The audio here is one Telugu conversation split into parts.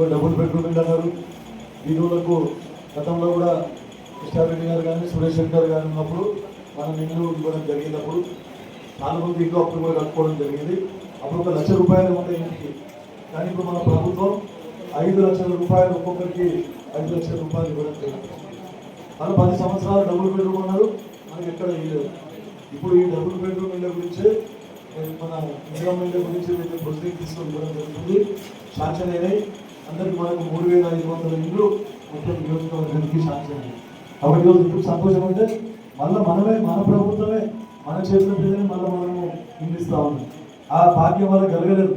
ఇదిగో డబుల్ బెడ్రూమ్ ఇల్లు అన్నారు వీధులకు గతంలో కూడా కృష్ణారెడ్డి గారు కానీ సురేష్ శంకర్ గారు ఉన్నప్పుడు మనం ఇల్లు ఇవ్వడం జరిగినప్పుడు నాలుగు మంది ఇల్లు అప్పుడు కూడా కట్టుకోవడం జరిగింది. అప్పుడు ఒక లక్ష రూపాయలు ఉంటాయి ఇంటికి. కానీ ఇప్పుడు మన ప్రభుత్వం ఐదు లక్షల రూపాయలు ఒక్కొక్కరికి ఐదు లక్షల రూపాయలు ఇవ్వడం జరిగింది. పది సంవత్సరాలు డబుల్ బెడ్రూమ్ అన్నారు. మనకి ఎక్కడ ఇల్లు ఇప్పుడు ఈ డబుల్ బెడ్రూమ్ ఇళ్ళ గురించి మన ఇందిరా ఇళ్ళ గురించి ప్రొసీడింగ్ తీసుకొని ఇవ్వడం జరుగుతుంది. శాంక్షన్ అయినాయి అందరికి మనకు మూడు వేల ఐదు వందల ఇల్లు మొత్తం నియోజకవర్గానికి శాంక్షన్ అయినాయి కాబట్టి ఈరోజు ఇప్పుడు సంతోషం అంటే మళ్ళీ మనమే మన ప్రభుత్వమే మన చేతుల మీదనే మళ్ళీ మనము ఇల్లు ఉన్నాం. ఆ భాగ్యం వాళ్ళకి కలగలేదు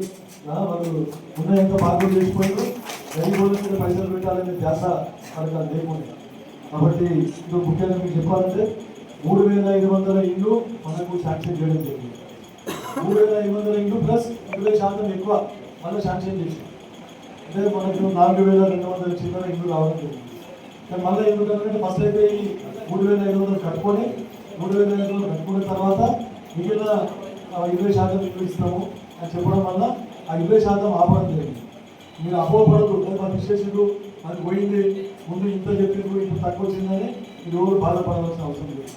వాళ్ళు ఉన్న ఎంత భాగ్యం చేసిపోయారు గరీబుల మీద పైసలు పెట్టాలనే ధ్యాస మనకు అది లేకుండా. కాబట్టి ఇప్పుడు ముఖ్యంగా మీకు చెప్పాలంటే మూడు వేల ఐదు వందల ఇల్లు మనకు శాంక్షన్ చేయడం జరిగింది. మూడు వేల ఐదు వందల ఇల్లు ప్లస్ ఇరవై శాతం ఎక్కువ మళ్ళీ శాంక్షన్ చేసింది అంటే మనకు నాలుగు వేల రెండు వందల చిల్లర ఇల్లు రావడం జరిగింది. కానీ మళ్ళీ ఎందుకంటే ఫస్ట్ అయితే ఈ మూడు వేల ఐదు వందలు కట్టుకొని మూడు వేల ఐదు వందలు కట్టుకున్న తర్వాత మిగిలిన ఆ, ఇరవై శాతం ఇల్లు ఇస్తాము అని చెప్పడం వల్ల ఆ ఇరవై శాతం ఆపడం జరిగింది. మీరు అపోహపడదు మన విశేషుడు అది పోయింది ముందు ఇంత చెప్పినప్పుడు ఇప్పుడు తక్కువ వచ్చిందని మీరు ఎవరు బాధపడవలసిన అవసరం లేదు.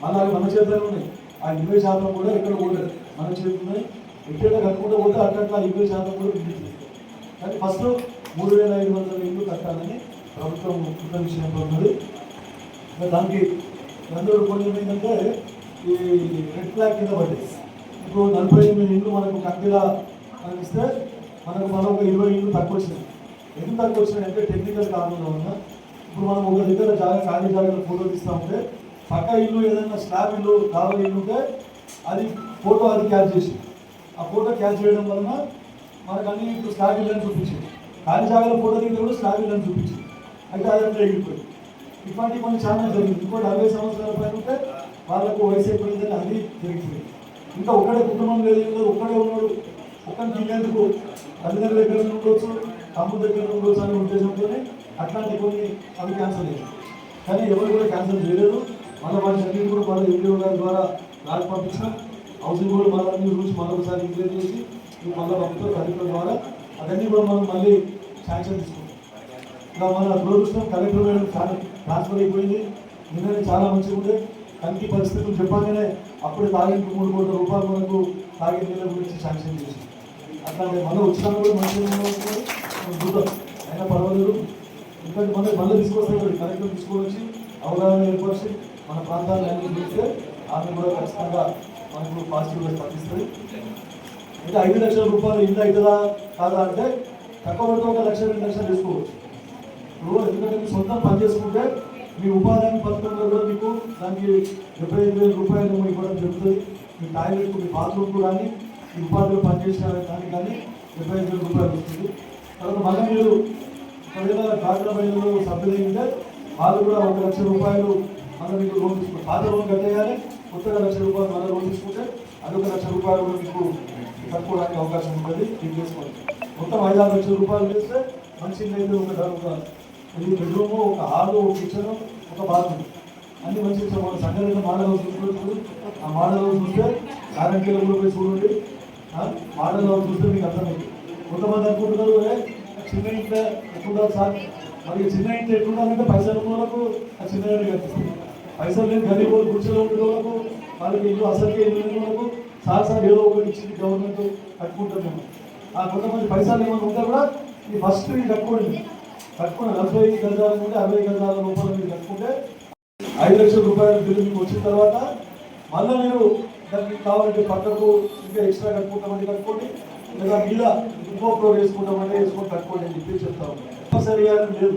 అలాగే మన చేతిలో ఉన్నాయి. ఆ ఇరవై శాతం కూడా ఇక్కడ కూడా మన చేతులు ఉన్నాయి. ఎక్కడ కట్టుకుంటే పోతే అక్కడ ఆ ఇరవై శాతం కూడా మిగిలి కానీ ఫస్ట్ మూడు వేల ఐదు వందల ఇల్లు కట్టాలని ప్రభుత్వం కృత విషయంలో దానికి అందరూ కొన్ని ఏంటంటే ఈ రెడ్ ఫ్లాగ్ కింద పడ్డాయి. ఇప్పుడు నలభై ఎనిమిది ఇల్లు మనకు తగ్గలా అనిపిస్తే మనకు మనకు మరొక ఇరవై ఇల్లు తక్కువ వచ్చినాయి ఎందుకు తక్కువ వచ్చినాయి అంటే టెక్నికల్ కారణంగా ఉన్న. ఇప్పుడు మనం ఒక దగ్గర జాగా ఖాళీ జాగాలో ఫోటో తీస్తామంటే పక్క ఇల్లు ఏదైనా స్లాబ్ ఇల్లు కావాలి ఇల్లు ఉంటే అది ఫోటో అది క్యాచ్ చేసి ఆ ఫోటో క్యాచ్ చేయడం వలన మనకు అన్ని ఇప్పుడు స్లాబ్ ఇళ్ళని చూపించింది. ఖాళీ జాగాలో ఫోటో దిగితే కూడా స్లాబ్ ఇళ్ళని చూపించింది. అయితే అదంతా అంటే ఎగిరిపోయింది. కొన్ని చాలా జరిగింది. ఇంకో అరవై సంవత్సరాల పైన ఉంటే వాళ్ళకు వయసు అయిపోయిందని అది జరిగిపోయింది ఇంకా ఒక్కడే కుటుంబం లేదు లేదు ఒక్కడే ఉన్నాడు. ఒక్కరికి తినేందుకు తల్లిదండ్రుల దగ్గర ఉండొచ్చు తమ్ముడు దగ్గర ఉండొచ్చు అనే ఉద్దేశంతోనే అట్లాంటి కొన్ని అవి క్యాన్సల్ అయ్యాయి. కానీ ఎవరు కూడా క్యాన్సల్ చేయలేదు. మళ్ళీ వాటి అన్నిటి కూడా వాళ్ళ ఎంపీ గారి ద్వారా నాకు పంపించిన. హౌసింగ్ బోర్డు మళ్ళీ రూల్స్ మరొకసారి ఇంక్లేర్ చేసి మళ్ళీ పంపుతాం కలెక్టర్ ద్వారా అవన్నీ కూడా మనం మళ్ళీ శాంక్షన్ తీసుకుంటాం ఇంకా మన దురదృష్టం కలెక్టర్ మేడం చాలా ట్రాన్స్ఫర్ అయిపోయింది నిన్ననే చాలా మంచిగా ఉండే కంటి పరిస్థితులు చెప్పగానే అప్పుడే తాగింపు మూడు కోట్ల రూపాయలు మనకు తాగిన నీళ్ళ గురించి శాంక్షన్ చేసింది అట్లాగే మళ్ళీ ఉచితంగా కూడా మంచిగా మనం చూద్దాం అయినా పర్వాలేదు ఇంకా మళ్ళీ మళ్ళీ తీసుకొస్తే కలెక్టర్ తీసుకొని అవగాహన ఏర్పరిచి మన ప్రాంతాన్ని అన్ని చూస్తే ఆమె కూడా ఖచ్చితంగా మనకు పాజిటివ్గా స్పందిస్తుంది ఇంకా ఐదు లక్షల రూపాయలు ఇంత అవుతుందా? కాదా అంటే తక్కువ పడితే ఒక లక్ష రెండు లక్షలు తీసుకోవచ్చు. నువ్వు ఎందుకంటే మీ సొంతం పని చేసుకుంటే మీ ఉపాధి పథకంలో కూడా మీకు దానికి డెబ్బై ఐదు వేల రూపాయలు ఇవ్వడం జరుగుతుంది. మీ టాయిలెట్ మీ బాత్రూమ్ కానీ మీ ఉపాధిలో పనిచేసిన దానికి కానీ డెబ్బై ఐదు వేల రూపాయలు వస్తుంది. తర్వాత మళ్ళీ మీరు ఒకవేళ డాక్టర్ మహిళలు సభ్యులు ఉంటే వాళ్ళు కూడా ఒక లక్ష రూపాయలు మళ్ళీ మీకు లోన్ తీసుకుంటారు. పాత లోన్ కట్టేయాలి కొత్తగా లక్ష రూపాయలు మళ్ళీ లోన్ తీసుకుంటే అదొక లక్ష రూపాయలు కూడా మీకు కట్టుకోవడానికి అవకాశం ఉంటుంది ఇది చేసుకోండి మొత్తం ఐదు ఆరు లక్షల రూపాయలు చేస్తే మంచి లేదు ఒక ఇది బెడ్రూము ఒక హాలు ఒక కిచెన్ ఒక బాత్రూమ్ అన్ని మంచి మన సంఘటన మోడల్ హౌస్ చూసుకోవచ్చు ఆ మోడల్ హౌస్ చూస్తే కారంకేలో కూడా పోయి చూడండి. ఆ, మోడల్ హౌస్ చూస్తే మీకు అర్థమైంది. కొంతమంది అనుకుంటున్నారు చిన్న ఇంట్లో ఎక్కువ సార్? మరి చిన్న ఇంట్లో ఎట్లుండాలంటే పైసలు ఉన్న వాళ్ళకు ఆ చిన్న ఇల్లు కనిపిస్తుంది. పైసలు లేని గరీబ్ వాళ్ళు ఉండే వాళ్ళకు వాళ్ళకి ఇల్లు అసలుకే ఇల్లు వాళ్ళకు సార్ ఏదో ఒకటి ఇచ్చింది గవర్నమెంట్ కట్టుకుంటాం మేము ఆ కొంతమంది పైసలు ఏమైనా ఉంటే కూడా ఈ ఫస్ట్ ఇది కట్టుకోండి. కట్టుకున్న నలభై గజాల నుండి అరవై గజాల రూపాయలు మీరు కట్టుకుంటే ఐదు లక్షల రూపాయలు బిల్లు మీకు వచ్చిన తర్వాత మళ్ళీ మీరు దానికి కావాలంటే పక్కకు ఇంకా ఎక్స్ట్రా కట్టుకుంటామంటే కట్టుకోండి. లేదా మీద ఇంకో ఫ్లోర్ వేసుకుంటామంటే వేసుకొని కట్టుకోండి అని చెప్పి చెప్తాము సరే లేదు.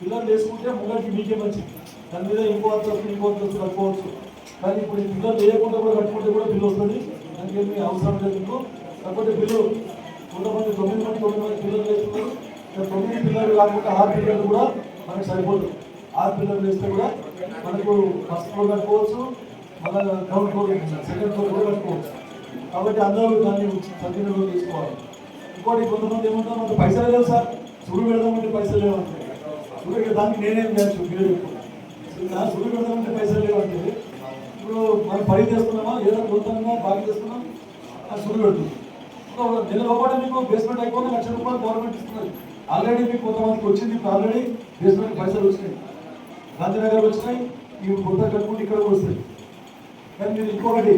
పిల్లలు వేసుకుంటే ముందరికి మీకే మంచిది. దాని మీద ఇంకో అంతస్తు ఇంకో అంతస్తు కట్టుకోవచ్చు. కానీ ఇప్పుడు పిల్లలు వేయకుండా కూడా కట్టుకుంటే కూడా బిల్లు వస్తుంది. దానికి మీ అవసరం లేదు మీకు. కాకపోతే పిల్లలు కొంతమంది తొమ్మిది మంది తొమ్మిది మంది పిల్లలు వేస్తున్నారు తొమ్మిది పిల్లలు కాకుండా ఆరు పిల్లలు కూడా మనకు సరిపోతుంది ఆరు పిల్లలు వేస్తే కూడా మనకు ఫస్ట్ ఫ్లోర్ కట్టుకోవచ్చు మళ్ళీ గ్రౌండ్ ఫ్లోర్ సెకండ్ ఫ్లోర్ కూడా కట్టుకోవచ్చు. కాబట్టి అందరూ దాన్ని సద్వినియోగం తీసుకోవాలి ఇంకోటి కొంతమంది ఏమంటారు మనకు పైసలు లేవు సార్ సుడు పెడదామంటే పైసలు లేవు అంటే సుడు దానికి నేనేం చేయాలి? మీరు చెప్పు సుడు పెడదామంటే పైసలు లేవు అంటే ఇప్పుడు మనం పని చేసుకున్నామా ఏదో కొత్తగా బాగా చేసుకున్నాం అది సుడు పెడుతుంది నెల లోపల మీకు బేస్మెంట్ అయిపోతే లక్ష రూపాయలు గవర్నమెంట్ ఇస్తున్నారు. ఆల్రెడీ మీకు కొంతమందికి వచ్చింది ఇప్పుడు ఆల్రెడీ బేస్మెంట్ పైసలు వచ్చినాయి. గాంధీనగర్ వచ్చినాయి ఇవి కొత్త కట్టుకుంటే ఇక్కడ వస్తాయి. కానీ మీరు ఇంకొకటి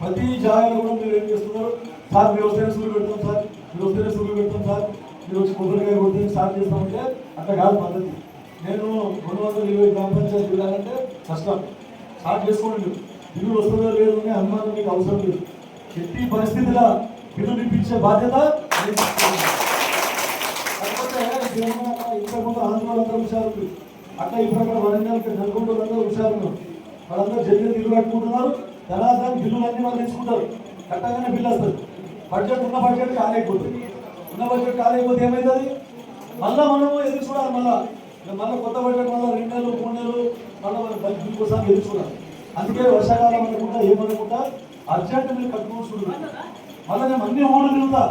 ప్రతి జాగాలో కూడా మీరు ఏం చేస్తున్నారు? సార్ మీ వస్తేనే సూర్యులు పెడతాం సార్? మీరు వస్తేనే సూర్యులు పెడతాం సార్? మీరు వచ్చి కొబ్బరికాయ కొడితే స్టార్ట్ చేస్తామంటే అట్లా కాదు పద్ధతి. నేను రెండు వందల ఇరవై గ్రామ పంచాయతీ వెళ్ళాలంటే కష్టం. స్టార్ట్ చేసుకోండి బిల్లులు వస్తుందో లేదో అని అనుమానం మీకు అవసరం లేదు. ఎట్టి పరిస్థితిలో బిల్లు ఇప్పించే బాధ్యత నేను తీసుకుంటున్నాను. కాకపోతే ఇంతకుముందు ఆంధ్రులందరూ హుషారు ఉంది. అట్లా ఇప్పుడు అక్కడ వరంగల్ నల్గొండ అందరూ హుషారు వాళ్ళందరూ జల్లి బిల్లు కట్టుకుంటున్నారు. ధనాధారం బిల్లులు అన్ని వాళ్ళు తీసుకుంటారు. కట్టగానే బిల్లు వస్తుంది. బడ్జెట్ ఉన్న బడ్జెట్ కాలేకపోతుంది ఉన్న బడ్జెట్ కాలేకపోతే ఏమవుతుంది మళ్ళా మనము ఎదురు చూడాలి మళ్ళా. మళ్ళీ కొత్త బడ్జెట్ మళ్ళీ రెండు నెలలు మూడు నెలలు మళ్ళీ మన బిల్లు కోసం ఎదురు చూడాలి. అందుకే వర్షాకాలం అనుకుంటా ఏమనుకుంటా అర్జెంట్ మీరు కట్టుకోవచ్చు చూడాలి మళ్ళీ నేను అన్ని ఊళ్ళు తిరుగుతా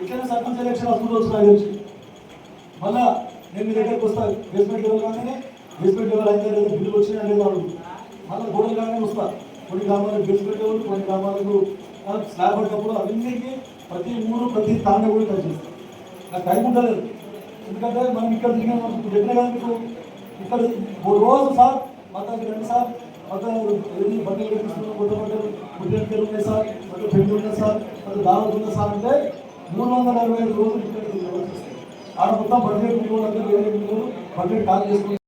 ఎట్లయినా సర్పంచ్ ఎలక్షన్ వస్తుంది వస్తున్నాయి తెలిసి. మళ్ళా నేను మీ దగ్గరకు వస్తా. బేస్మెంట్ లెవెల్ కాగానే బేస్మెంట్ లెవెల్ అయితే లేదా బిల్లు వచ్చినా లేదా వాళ్ళు మళ్ళీ గోడలు కాగానే వస్తా. కొన్ని గ్రామాలకు బేస్మెంట్ లెవెల్ కొన్ని గ్రామాలకు స్లాబ్ పడ్డప్పుడు అవన్నీ ప్రతి ఊరు ప్రతి తాండ కూడా టచ్ చేస్తాను నాకు టైం ఉండలేదు. ఎందుకంటే మనం ఇక్కడ తిరిగిన. చెప్పిన కదా మీకు ఇక్కడ ఓ రోజు సార్ మొత్తం రండి సార్ మొత్తం ఏది బట్టలు కట్టిస్తున్నాం కొత్త బట్టలు పుట్టినకెళ్ళి మొత్తం పెళ్ళి సార్ మొత్తం దావత్ మూడు వందల అరవై ఐదు రోజులు ఆడ మొత్తం బడ్జెట్ బడ్జెట్ కాల్ చేసుకుంటాం